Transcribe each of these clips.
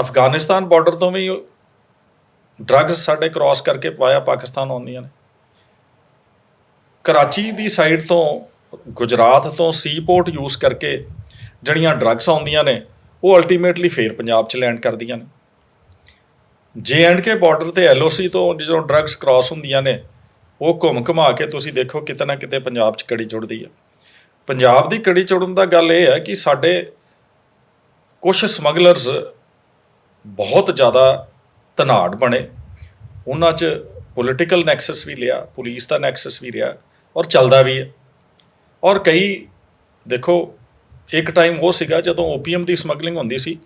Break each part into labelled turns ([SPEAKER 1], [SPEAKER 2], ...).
[SPEAKER 1] Afghanistan border ਤੋਂ ਵੀ drugs ਸਾਡੇ cross ਕਰਕੇ ਪਾਇਆ ਪਾਕਿਸਤਾਨ ਆਉਂਦੀਆਂ ਨੇ। ਕਰਾਚੀ ਦੀ ਸਾਈਡ ਤੋਂ, ਗੁਜਰਾਤ ਤੋਂ ਸੀ ਪੋਰਟ ਯੂਜ਼ ਕਰਕੇ ਜਿਹੜੀਆਂ ਡਰੱਗਸ ਆਉਂਦੀਆਂ ਨੇ, ਉਹ ਅਲਟੀਮੇਟਲੀ ਫੇਰ ਪੰਜਾਬ 'ਚ ਲੈਂਡ ਕਰਦੀਆਂ ਨੇ। ਜੇ ਐਂਡ ਕੇ ਬਾਰਡਰ ਤੇ ਐਲਓਸੀ ਤੋਂ ਜਦੋਂ ਡਰੱਗਸ ਕ੍ਰਾਸ ਹੁੰਦੀਆਂ ਨੇ, ਉਹ ਘੁੰਮ ਘੁਮਾ ਕੇ ਤੁਸੀਂ ਦੇਖੋ ਕਿਤੇ ਨਾ ਕਿਤੇ ਪੰਜਾਬ 'ਚ ਕੜੀ ਜੁੜਦੀ ਹੈ ਪੰਜਾਬ ਦੀ ਕੜੀ ਜੁੜਨ ਦਾ ਗੱਲ ਇਹ ਹੈ ਕਿ ਸਾਡੇ ਕੁਝ ਸਮਗਲਰਸ ਬਹੁਤ ਜ਼ਿਆਦਾ ਤਨਾੜ ਬਣੇ। ਉਹਨਾਂ 'ਚ ਪੋਲਿਟੀਕਲ ਨੈਕਸਸ ਵੀ ਲਿਆ ਪੁਲਿਸ ਦਾ ਨੈਕਸਸ ਵੀ ਰਿਹਾ ਔਰ ਚੱਲਦਾ ਵੀ ਹੈ। ਔਰ ਕਈ, ਦੇਖੋ, ਇੱਕ ਟਾਈਮ ਉਹ ਸੀਗਾ ਜਦੋਂ ਓਪੀਐਮ ਦੀ ਸਮਗਲਿੰਗ ਹੁੰਦੀ ਸੀ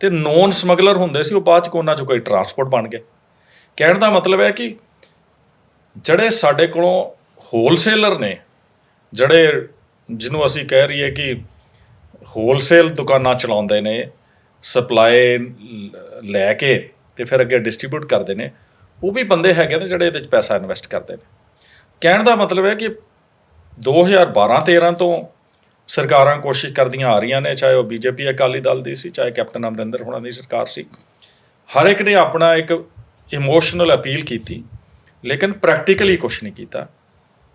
[SPEAKER 1] ਤੇ ਨੋਨ ਸਮਗਲਰ ਹੁੰਦੇ ਸੀ, ਉਹ ਬਾਅਦ ਚ ਕੋਨਾ ਚ ਕੋਈ ਟਰਾਂਸਪੋਰਟ ਬਣ ਗਏ ਕਹਿਣ ਦਾ ਮਤਲਬ ਹੈ ਕਿ ਜਿਹੜੇ ਸਾਡੇ ਕੋਲੋਂ ਹੋਲਸੇਲਰ ਨੇ, ਜਿਹੜੇ ਜਿਹਨੂੰ ਅਸੀਂ ਕਹਿ ਰਹੀਏ ਕਿ ਹੋਲਸੇਲ ਦੁਕਾਨਾਂ ਚਲਾਉਂਦੇ ਨੇ ਸਪਲਾਈ ਲੈ ਕੇ ਤੇ ਫਿਰ ਅੱਗੇ ਡਿਸਟ੍ਰੀਬਿਊਟ ਕਰਦੇ ਨੇ, ਉਹ ਵੀ ਬੰਦੇ ਹੈਗੇ ਨੇ ਜਿਹੜੇ ਇਹਦੇ ਵਿੱਚ ਪੈਸਾ ਇਨਵੈਸਟ ਕਰਦੇ ਨੇ। ਕਹਿਣ ਦਾ ਮਤਲਬ ਹੈ ਕਿ 2012-13 ਤੋਂ ਸਰਕਾਰਾਂ ਕੋਸ਼ਿਸ਼ ਕਰਦੀਆਂ ਆ ਰਹੀਆਂ ਨੇ, ਚਾਹੇ ਉਹ ਬੀਜੇਪੀ, ਅਕਾਲੀ ਦਲ ਦੀ ਸੀ, ਚਾਹੇ ਕੈਪਟਨ ਅਮਰਿੰਦਰ ਹੋਣਾ ਦੀ ਸਰਕਾਰ ਸੀ। ਹਰ ਇੱਕ ਨੇ ਆਪਣਾ ਇੱਕ ਇਮੋਸ਼ਨਲ ਅਪੀਲ ਕੀਤੀ, ਲੇਕਿਨ ਪ੍ਰੈਕਟੀਕਲੀ ਕੁਝ ਨਹੀਂ ਕੀਤਾ।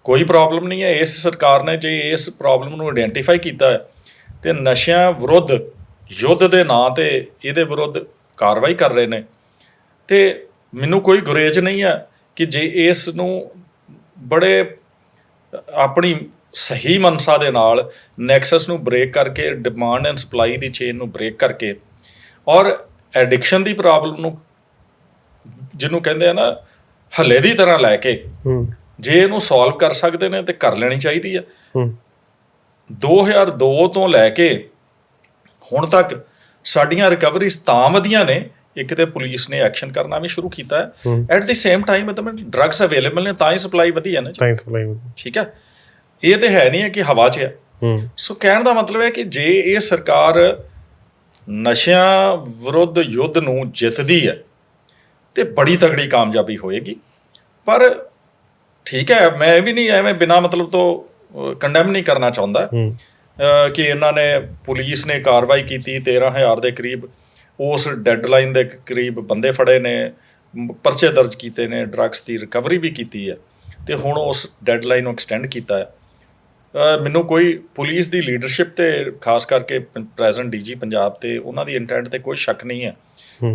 [SPEAKER 1] ਕੋਈ ਪ੍ਰੋਬਲਮ ਨਹੀਂ ਹੈ, ਇਸ ਸਰਕਾਰ ਨੇ ਜੇ ਇਸ ਪ੍ਰੋਬਲਮ ਨੂੰ ਆਇਡੈਂਟੀਫਾਈ ਕੀਤਾ ਹੈ, ਤੇ ਨਸ਼ਿਆਂ ਵਿਰੁੱਧ ਯੁੱਧ ਦੇ ਨਾਂ ਤੇ ਇਹਦੇ ਵਿਰੁੱਧ ਕਾਰਵਾਈ ਕਰ ਰਹੇ ਨੇ। ਤੇ ਮੈਨੂੰ ਕੋਈ ਗੁਰੇਜ ਨਹੀਂ ਹੈ ਕਿ ਜੇ ਇਸ ਨੂੰ ਬੜੇ ਆਪਣੀ ਸਹੀ ਮਨਸਾ ਦੇ ਨਾਲ ਨੈਕਸਸ ਨੂੰ ਬ੍ਰੇਕ ਕਰਕੇ ਡਿਮਾਂਡ ਐਂਡ ਸਪਲਾਈ ਦੀ ਚੇਨ ਨੂੰ ਬ੍ਰੇਕ ਕਰਕੇ ਔਰ ਐਡਿਕਸ਼ਨ ਦੀ ਪ੍ਰੋਬਲਮ ਨੂੰ ਜਿਹਨੂੰ ਕਹਿੰਦੇ ਆ ਨਾ ਹੱਲੇ ਦੀ ਤਰ੍ਹਾਂ ਲੈ ਕੇ ਜੇ ਇਹਨੂੰ ਸੋਲਵ ਕਰ ਸਕਦੇ ਨੇ ਤੇ ਕਰ ਲੈਣੀ ਚਾਹੀਦੀ ਆ।
[SPEAKER 2] ਹੂੰ।
[SPEAKER 1] 2002 ਤੋਂ ਲੈ ਕੇ ਹੁਣ ਤੱਕ ਸਾਡੀਆਂ ਰਿਕਵਰੀਜ਼ ਤਾਂ ਵਧੀਆਂ ਨੇ ਇੱਕ ਤੇ ਪੁਲਿਸ ਨੇ ਐਕਸ਼ਨ ਕਰਨਾ ਵੀ ਸ਼ੁਰੂ ਕੀਤਾ ਹੈ।
[SPEAKER 2] ਹੂੰ।
[SPEAKER 1] ਐਟ ਦੀ ਸੇਮ ਟਾਈਮ ਮਤਲਬ ਡਰੱਗਸ ਅਵੇਲੇਬਲ ਨੇ ਤਾਂ ਹੀ ਸਪਲਾਈ ਵਧੀ ਹੈ ਨਾ ਜੀ।
[SPEAKER 2] ਸਾਇੰਸ ਸਪਲਾਈ
[SPEAKER 1] ਠੀਕ ਹੈ? ਇਹ ਤੇ ਹੈ ਨਹੀਂ ਹੈ ਕਿ ਹਵਾ 'ਚ ਹੈ।
[SPEAKER 2] ਹੂੰ।
[SPEAKER 1] ਸੋ ਕਹਿਣ ਦਾ ਮਤਲਬ ਹੈ ਕਿ ਜੇ ਇਹ ਸਰਕਾਰ ਨਸ਼ਿਆਂ ਵਿਰੁੱਧ ਯੁੱਧ ਨੂੰ ਜਿੱਤਦੀ ਹੈ ਤੇ ਬੜੀ ਤਗੜੀ ਕਾਮਯਾਬੀ ਹੋਏਗੀ। ਪਰ ਠੀਕ ਹੈ ਮੈਂ ਇਹ ਵੀ ਨਹੀਂ ਐਵੇਂ ਬਿਨਾ ਮਤਲਬ ਤੋਂ ਕੰਡੈਮ ਨਹੀਂ ਕਰਨਾ ਚਾਹੁੰਦਾ।
[SPEAKER 2] ਹੂੰ।
[SPEAKER 1] ਕਿ ਇਹਨਾਂ ਨੇ ਪੁਲਿਸ ਨੇ ਕਾਰਵਾਈ ਕੀਤੀ 13000 ਦੇ ਕਰੀਬ। ਉਸ ਡੈਡਲਾਈਨ ਦੇ ਕਰੀਬ ਬੰਦੇ ਫੜੇ ਨੇ ਪਰਚੇ ਦਰਜ ਕੀਤੇ ਨੇ ਡਰੱਗਸ ਦੀ ਰਿਕਵਰੀ ਵੀ ਕੀਤੀ ਹੈ। ਤੇ ਹੁਣ ਉਸ ਡੈਡਲਾਈਨ ਨੂੰ ਐਕਸਟੈਂਡ ਕੀਤਾ ਹੈ। ਮੈਨੂੰ ਕੋਈ ਪੁਲਿਸ ਦੀ ਲੀਡਰਸ਼ਿਪ ਤੇ ਖਾਸ ਕਰਕੇ ਪ੍ਰੈਜ਼ੈਂਟ ਡੀਜੀ ਪੰਜਾਬ ਤੇ ਉਹਨਾਂ ਦੀ ਇੰਟੈਂਟ ਤੇ ਕੋਈ ਸ਼ੱਕ ਨਹੀਂ ਹੈ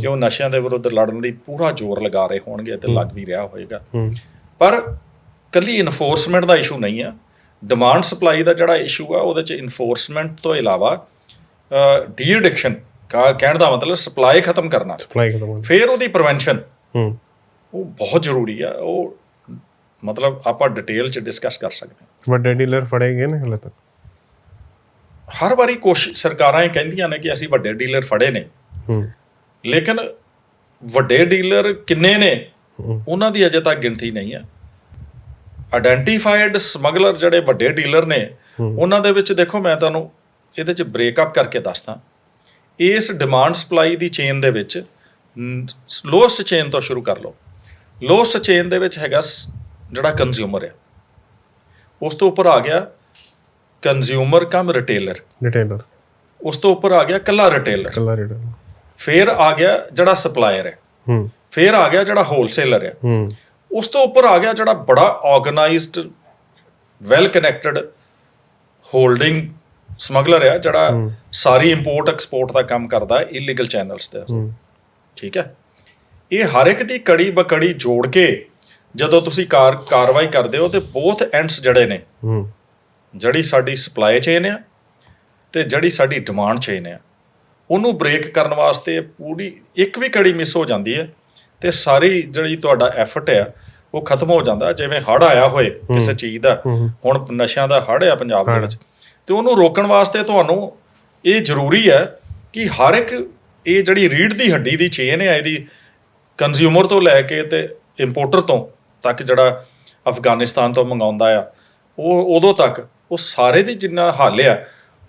[SPEAKER 1] ਕਿ ਉਹ ਨਸ਼ਿਆਂ ਦੇ ਵਿਰੁੱਧ ਲੜਨ ਲਈ ਪੂਰਾ ਜ਼ੋਰ ਲਗਾ ਰਹੇ ਹੋਣਗੇ ਤੇ ਲੱਗ ਵੀ ਰਿਹਾ ਹੋਏਗਾ।
[SPEAKER 2] ਹੂੰ।
[SPEAKER 1] ਪਰ ਕੱਲੀ ਇਨਫੋਰਸਮੈਂਟ ਦਾ ਇਸ਼ੂ ਨਹੀਂ ਆ ਡਿਮਾਂਡ ਸਪਲਾਈ ਦਾ ਜਿਹੜਾ ਇਸ਼ੂ ਆ ਉਹਦੇ ਚ ਇਨਫੋਰਸਮੈਂਟ ਤੋਂ ਇਲਾਵਾ ਡੀ ਐਡਿਕਸ਼ਨ ਕਹਿਣ ਦਾ ਮਤਲਬ ਸਪਲਾਈ ਖਤਮ ਕਰਨਾ।
[SPEAKER 2] ਸਪਲਾਈ ਖਤਮ
[SPEAKER 1] ਫਿਰ ਉਹਦੀ ਪ੍ਰੀਵੈਂਸ਼ਨ
[SPEAKER 2] ਹੂੰ।
[SPEAKER 1] ਉਹ ਬਹੁਤ ਜ਼ਰੂਰੀ ਆ। ਉਹ ਮਤਲਬ ਆਪਾਂ ਡਿਟੇਲ ਚ ਡਿਸਕਸ ਕਰ ਸਕਦੇ ਹਾਂ।
[SPEAKER 2] ਵੱਡੇ ਡੀਲਰ ਫੜੇ ਗਏ ਨੇ ਹਲੇ ਤੱਕ?
[SPEAKER 1] ਹਰ ਵਾਰੀ ਕੋਸ਼ਿਸ਼ ਸਰਕਾਰਾਂ ਇਹ ਕਹਿੰਦੀਆਂ ਨੇ ਕਿ ਅਸੀਂ ਵੱਡੇ ਡੀਲਰ ਫੜੇ ਨੇ।
[SPEAKER 2] ਹੂੰ।
[SPEAKER 1] ਲੇਕਿਨ ਵੱਡੇ ਡੀਲਰ ਕਿੰਨੇ ਨੇ। ਉਹਨਾਂ ਦੀ ਅਜੇ ਤੱਕ ਗਿਣਤੀ ਨਹੀਂ ਹੈ ਆਇਡੈਂਟੀਫਾਈਡ ਸਮਗਲਰ ਜਿਹੜੇ ਵੱਡੇ ਡੀਲਰ ਨੇ ਉਹਨਾਂ ਦੇ ਵਿੱਚ ਦੇਖੋ ਮੈਂ ਤੁਹਾਨੂੰ ਇਹਦੇ ਚ ਬ੍ਰੇਕਅਪ ਕਰਕੇ ਦੱਸਦਾ। ਇਸ ਡਿਮਾਂਡ ਸਪਲਾਈ ਦੀ ਚੇਨ ਦੇ ਵਿੱਚ ਲੋਸਟ ਚੇਨ ਤੋਂ ਸ਼ੁਰੂ ਕਰ ਲਓ। ਲੋਸਟ ਚੇਨ ਦੇ ਵਿੱਚ ਹੈਗਾ ਜਿਹੜਾ ਕੰਜ਼ਿਊਮਰ ਹੈ ਉਸ ਤੋਂ ਉੱਪਰ ਆ ਗਿਆ ਕੰਜ਼ਿਊਮਰ ਕਮ ਰਿਟੇਲਰ
[SPEAKER 2] ਰਿਟੇਲਰ
[SPEAKER 1] ਉਸ ਤੋਂ ਉੱਪਰ ਆ ਗਿਆ ਕੱਲਾ ਰਿਟੇਲਰ
[SPEAKER 2] ਕੱਲਾ ਰਿਟੇਲਰ
[SPEAKER 1] ਫਿਰ ਆ ਗਿਆ ਜਿਹੜਾ ਸਪਲਾਇਰ ਹੈ
[SPEAKER 2] ਹੂੰ।
[SPEAKER 1] ਫਿਰ ਆ ਗਿਆ ਜਿਹੜਾ ਹੋਲਸੇਲਰ ਹੈ
[SPEAKER 2] ਹੂੰ।
[SPEAKER 1] ਉਸ ਤੋਂ ਉੱਪਰ ਆ ਗਿਆ ਜਿਹੜਾ ਬੜਾ organised well connected holding smuggler ਹੈ ਜਿਹੜਾ ਸਾਰੀ ਇੰਪੋਰਟ ਐਕਸਪੋਰਟ ਦਾ ਕੰਮ ਕਰਦਾ ਹੈ ਇਲੀਗਲ ਚੈਨਲਸ ਤੇ। ਠੀਕ ਹੈ? ਇਹ ਹਰ ਇੱਕ ਦੀ ਕੜੀ ਬਕੜੀ ਜੋੜ ਕੇ ਜਦੋਂ ਤੁਸੀਂ ਕਾਰ ਕਾਰਵਾਈ ਕਰਦੇ ਹੋ ਤੇ ਬੋਥ ਐਂਡਸ ਜਿਹੜੇ ਨੇ
[SPEAKER 2] ਹੂੰ।
[SPEAKER 1] ਜਿਹੜੀ ਸਾਡੀ ਸਪਲਾਈ ਚੇਨ ਆ ਤੇ ਜਿਹੜੀ ਸਾਡੀ ਡਿਮਾਂਡ ਚੇਨ ਆ ਉਹਨੂੰ ਬ੍ਰੇਕ ਕਰਨ ਵਾਸਤੇ ਪੂਰੀ ਇੱਕ ਵੀ ਕੜੀ ਮਿਸ ਹੋ ਜਾਂਦੀ ਹੈ। ਤੇ ਸਾਰੀ ਜਿਹੜੀ ਤੁਹਾਡਾ ਐਫਰਟ ਆ ਉਹ ਖਤਮ ਹੋ ਜਾਂਦਾ। ਜਿਵੇਂ ਹੜ ਆਇਆ ਹੋਏ ਕਿਸੇ ਚੀਜ਼ ਦਾ ਹੁਣ ਨਸ਼ਿਆਂ ਦਾ ਹੜ ਆ ਪੰਜਾਬ ਦੇ ਵਿੱਚ ਤੇ ਉਹਨੂੰ ਰੋਕਣ ਵਾਸਤੇ ਤੁਹਾਨੂੰ ਇਹ ਜ਼ਰੂਰੀ ਹੈ ਕਿ ਹਰ ਇੱਕ ਇਹ ਜਿਹੜੀ ਰੀੜ ਦੀ ਹੱਡੀ ਦੀ ਚੇਨ ਹੈ ਇਹਦੀ ਕੰਜ਼ਿਊਮਰ ਤੋਂ ਲੈ ਕੇ ਤੇ ਇੰਪੋਰਟਰ ਤੋਂ ਤੱਕ ਜਿਹੜਾ ਅਫਗਾਨਿਸਤਾਨ ਤੋਂ ਮੰਗਾਉਂਦਾ ਆ ਉਹ ਉਦੋਂ ਤੱਕ ਉਹ ਸਾਰੇ ਦੀ ਜਿੰਨਾ ਹੱਲ ਆ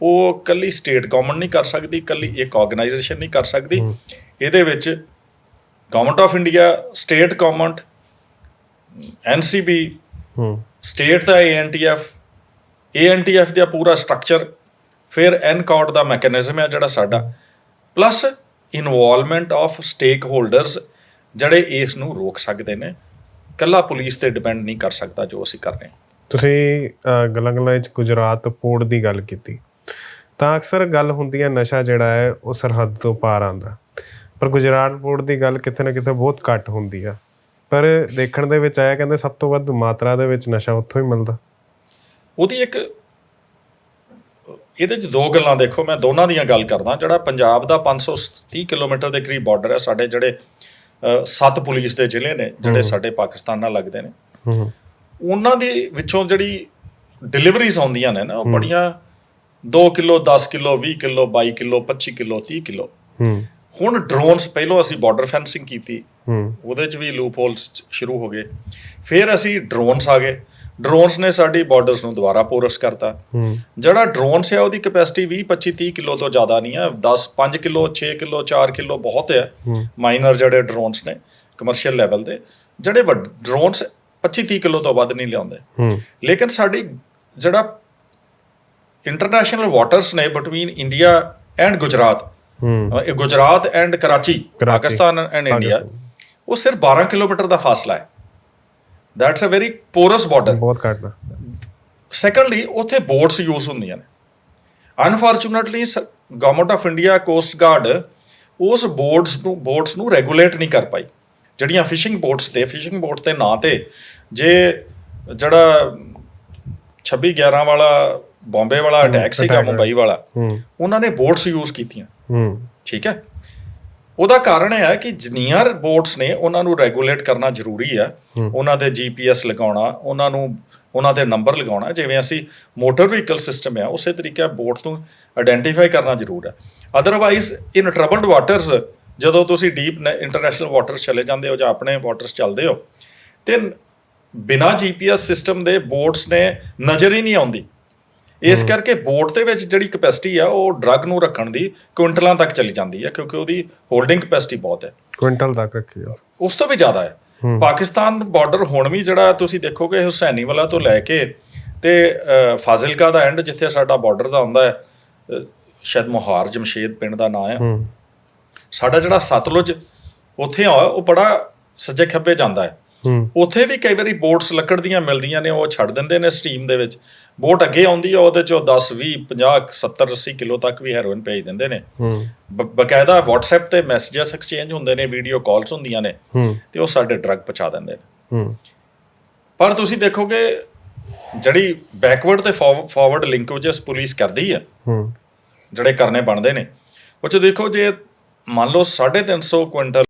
[SPEAKER 1] ਉਹ ਕੱਲੀ ਸਟੇਟ ਗਵਰਨਮੈਂਟ ਨਹੀਂ ਕਰ ਸਕਦੀ ਕੱਲੀ ਇੱਕ ਆਰਗੇਨਾਈਜੇਸ਼ਨ ਨਹੀਂ ਕਰ ਸਕਦੀ। ਇਹਦੇ ਵਿੱਚ government of India state government NCB
[SPEAKER 2] ਹੂੰ।
[SPEAKER 1] ਸਟੇਟ ਦਾ ਏਐਨਟੀਐਫ ਏਐਨਟੀਐਫ ਦਾ ਪੂਰਾ ਸਟਰਕਚਰ ਫਿਰ ਐਨਕਾਊਟ ਦਾ ਮੈਕੈਨਿਜ਼ਮ ਹੈ ਜਿਹੜਾ ਸਾਡਾ। Plus involvement of stakeholders ਜਿਹੜੇ ਇਸ ਨੂੰ ਰੋਕ ਸਕਦੇ ਨੇ। ਕੱਲਾ ਪੁਲਿਸ ਤੇ ਡਿਪੈਂਡ ਨਹੀਂ ਕਰ ਸਕਦਾ ਜੋ ਅਸੀਂ ਕਰ ਰਹੇ ਹਾਂ।
[SPEAKER 2] ਤੁਸੀਂ ਗੱਲਾਂ ਗੱਲਾਂ ਵਿੱਚ ਗੁਜਰਾਤ ਪੋਰਟ ਦੀ ਗੱਲ ਕੀਤੀ। ਤਾਂ ਅਕਸਰ ਗੱਲ ਹੁੰਦੀ ਹੈ ਨਸ਼ਾ ਜਿਹੜਾ ਹੈ ਉਹ ਸਰਹੱਦ ਤੋਂ ਪਾਰ ਆਂਦਾ ਪਰ ਗੁਜਰਾਤ ਪੋਰਟ ਦੀ ਗੱਲ ਕਿਤੇ ਨਾ ਕਿਤੇ ਬਹੁਤ ਘੱਟ ਹੁੰਦੀ ਆ। ਪਰ ਦੇਖਣ ਦੇ ਵਿੱਚ ਆਇਆ ਕਹਿੰਦੇ ਸਭ ਤੋਂ ਵੱਧ ਮਾਤਰਾ ਦੇ ਵਿੱਚ ਨਸ਼ਾ ਉੱਥੋਂ ਹੀ ਮਿਲਦਾ।
[SPEAKER 1] ਉਹਦੀ ਇੱਕ ਇਹਦੇ ਚ ਦੋ ਗੱਲਾਂ ਦੇਖੋ ਮੈਂ ਦੋਨਾਂ ਦੀਆਂ ਗੱਲ ਕਰਦਾ ਜਿਹੜਾ ਪੰਜਾਬ ਦਾ 530 ਕਿਲੋਮੀਟਰ ਦੇ ਕਰੀਬ ਬਾਰਡਰ ਹੈ ਸਾਡੇ ਜਿਹੜੇ ਸੱਤ ਪੁਲਿਸ ਦੇ ਜ਼ਿਲ੍ਹੇ ਨੇ ਜਿਹੜੇ ਸਾਡੇ ਪਾਕਿਸਤਾਨ ਨਾਲ ਲੱਗਦੇ ਨੇ। ਉਹਨਾਂ ਦੇ ਵਿੱਚੋਂ ਜਿਹੜੀ ਡਿਲੀਵਰੀਜ਼ ਆਉਂਦੀਆਂ ਨੇ ਨਾ ਉਹ ਬੜੀਆਂ 2 kilo 10 kilo 20 kilo 22 kilo 25 kilo 30 kilo. ਹੁਣ ਡਰੋਨਸ ਪਹਿਲਾਂ ਅਸੀਂ ਬਾਰਡਰ ਫੈਂਸਿੰਗ ਕੀਤੀ
[SPEAKER 2] ਹੂੰ।
[SPEAKER 1] ਉਹਦੇ 'ਚ ਵੀ ਲੂਪ ਹੋਲਸ ਸ਼ੁਰੂ ਹੋ ਗਏ। ਫਿਰ ਅਸੀਂ ਡਰੋਨਸ ਆ ਗਏ। ਡਰੋਨਸ ਨੇ ਸਾਡੀ ਬਾਰਡਰਸ ਨੂੰ ਦੁਬਾਰਾ ਪੋਰਸ ਕਰਤਾ।
[SPEAKER 2] ਹੂੰ।
[SPEAKER 1] ਜਿਹੜਾ ਡਰੋਨਸ ਹੈ ਉਹਦੀ ਕੈਪੈਸਿਟੀ 20 25 30 ਕਿਲੋ ਤੋਂ ਜ਼ਿਆਦਾ ਨਹੀਂ ਹੈ 10 5 ਕਿਲੋ 6 ਕਿਲੋ 4 ਕਿਲੋ ਬਹੁਤ ਹੈ। ਮਾਈਨਰ ਜਿਹੜੇ ਡਰੋਨਸ ਨੇ ਕਮਰਸ਼ੀਅਲ ਲੈਵਲ ਦੇ ਜਿਹੜੇ ਵੱਡ ਡਰੋਨਸ 25 30 ਕਿਲੋ ਤੋਂ ਵੱਧ ਨਹੀਂ ਲਿਆਉਂਦੇ।
[SPEAKER 2] ਹੂੰ।
[SPEAKER 1] ਲੇਕਿਨ ਸਾਡੀ ਜਿਹੜਾ ਇੰਟਰਨੈਸ਼ਨਲ ਵਾਟਰਸ ਨੇ ਬਿਟਵੀਨ ਇੰਡੀਆ ਐਂਡ ਗੁਜਰਾਤ ਇਹ Gujarat and Karachi Pakistan and India. ਉਹ ਸਿਰਫ 12 ਕਿਲੋਮੀਟਰ ਦਾ ਫਾਸਲਾ ਹੈ। That's a very porous border
[SPEAKER 2] ਬਹੁਤ ਘੱਟ ਆ
[SPEAKER 1] ਸੈਕੰਡਲੀ ਉੱਥੇ ਬੋਟਸ ਯੂਜ਼ ਹੁੰਦੀਆਂ ਨੇ। Unfortunately government of India coast guard ਉਸ ਬੋਟਸ ਨੂੰ ਬੋਟਸ ਨੂੰ ਰੈਗੂਲੇਟ ਨਹੀਂ ਕਰ ਪਾਈ। ਜਿਹੜੀਆਂ ਫਿਸ਼ਿੰਗ ਬੋਟਸ ਤੇ ਫਿਸ਼ਿੰਗ ਬੋਟ ਤੇ ਨਾਂ ਤੇ ਜੇ ਜਿਹੜਾ 26 11 ਵਾਲਾ ਬੰਬੇ ਵਾਲਾ ਅਟੈਕ ਸੀਗਾ ਮੁੰਬਈ ਵਾਲਾ ਉਹਨਾਂ ਨੇ ਬੋਟਸ ਯੂਜ਼ ਕੀਤੀਆਂ।
[SPEAKER 2] ਹੂੰ।
[SPEAKER 1] ਠੀਕ ਹੈ? ਉਹਦਾ ਕਾਰਨ ਇਹ ਹੈ ਕਿ ਜਿੰਨੀਆਂ ਬੋਟਸ ਨੇ ਉਹਨਾਂ ਨੂੰ ਰੈਗੂਲੇਟ ਕਰਨਾ ਜ਼ਰੂਰੀ ਹੈ। ਉਹਨਾਂ ਦੇ ਜੀਪੀਐਸ ਲਗਾਉਣਾ ਉਹਨਾਂ ਨੂੰ ਉਹਨਾਂ ਦੇ ਨੰਬਰ ਲਗਾਉਣਾ। ਜਿਵੇਂ ਅਸੀਂ ਮੋਟਰ ਵਹੀਕਲ ਸਿਸਟਮ ਹੈ ਉਸੇ ਤਰੀਕੇ ਬੋਟ ਨੂੰ ਆਇਡੈਂਟੀਫਾਈ ਕਰਨਾ ਜ਼ਰੂਰ ਹੈ। ਅਦਰਵਾਈਜ਼ ਇਨ ਟਰਬਲਡ ਵਾਟਰਸ ਜਦੋਂ ਤੁਸੀਂ ਡੀਪ ਇੰਟਰਨੈਸ਼ਨਲ ਵਾਟਰਸ ਚਲੇ ਜਾਂਦੇ ਹੋ ਜਾਂ ਆਪਣੇ ਵਾਟਰਸ ਚੱਲਦੇ ਹੋ ਤੇ ਬਿਨਾ ਜੀਪੀਐਸ ਸਿਸਟਮ ਦੇ ਬੋਟਸ ਨੇ ਨਜ਼ਰ ਹੀ ਨਹੀਂ ਆਉਂਦੀ। ਇਸ ਕਰਕੇ ਬੋਟ ਦੇ ਵਿੱਚ ਜਿਹੜੀ ਕਪੈਸਿਟੀ ਆ ਉਹ ਡਰੱਗ ਨੂੰ ਰੱਖਣ ਦੀ ਕੁਇੰਟਲਾਂ ਤੱਕ ਚਲੀ ਜਾਂਦੀ ਹੈ ਕਿਉਂਕਿ ਉਹਦੀ ਹੋਲਡਿੰਗ ਕਪੈਸਿਟੀ ਬਹੁਤ ਹੈ।
[SPEAKER 2] ਕੁਇੰਟਲ ਤੱਕ ਰੱਖੀ ਆ।
[SPEAKER 1] ਉਸ ਤੋਂ ਵੀ ਜ਼ਿਆਦਾ ਹੈ। ਪਾਕਿਸਤਾਨ ਬਾਰਡਰ ਹੁਣ ਵੀ ਜਿਹੜਾ ਤੁਸੀਂ ਦੇਖੋਗੇ ਹੁਸੈਨੀ ਵਾਲਾ ਤੋਂ ਲੈ ਕੇ ਤੇ ਫਾਜ਼ਿਲਕਾ ਦਾ ਐਂਡ ਜਿੱਥੇ ਸਾਡਾ ਬਾਰਡਰ ਦਾ ਹੁੰਦਾ ਹੈ ਸ਼ਾਇਦ ਮੁਹਾਰ ਜਮਸ਼ੇਦ ਪਿੰਡ ਦਾ ਨਾਂ ਹੈ। ਸਾਡਾ ਜਿਹੜਾ ਸਤਲੁਜ ਉੱਥੇ ਆ ਉਹ ਬੜਾ ਸੱਜੇ ਖੱਬੇ ਜਾਂਦਾ ਹੂੰ। ਉੱਥੇ ਵੀ ਕਈ ਵਾਰੀ ਬੋਟਸ ਲੱਕੜ ਦੀਆਂ ਮਿਲਦੀਆਂ ਨੇ ਉਹ ਛੱਡ ਦਿੰਦੇ ਨੇ ਸਟੀਮ ਦੇ ਵਿੱਚ। ਬੋਟ ਅੱਗੇ ਆਉਂਦੀ ਆ ਉਹਦੇ ਚੋਂ 10 20 50 70 80 ਕਿਲੋ ਤੱਕ ਵੀ ਹੈਰੋਇਨ ਭੇਜ ਦਿੰਦੇ ਨੇ। ਬਕਾਇਦਾ WhatsApp ਤੇ ਮੈਸੇजेस ਐਕਸਚੇਂਜ ਹੁੰਦੇ ਨੇ ਵੀਡੀਓ ਕਾਲਸ ਹੁੰਦੀਆਂ ਨੇ। ਤੇ ਉਹ ਸਾਡੇ ਡਰੱਗ ਪਹੁੰਚਾ ਦਿੰਦੇ ਨੇ। ਪਰ ਤੁਸੀਂ ਦੇਖੋਗੇ ਜਿਹੜੀ ਬੈਕਵਰਡ ਤੇ ਫਾਰਵਰਡ ਲਿੰਕੇजेस ਪੁਲਿਸ ਕਰਦੀ
[SPEAKER 2] ਆ
[SPEAKER 1] ਜਿਹੜੇ ਕਰਨੇ ਬਣਦੇ ਨੇ ਉਹ ਚ ਦੇਖੋ ਜੇ ਮੰਨ ਲਓ 350 ਕੁਇੰਟਲ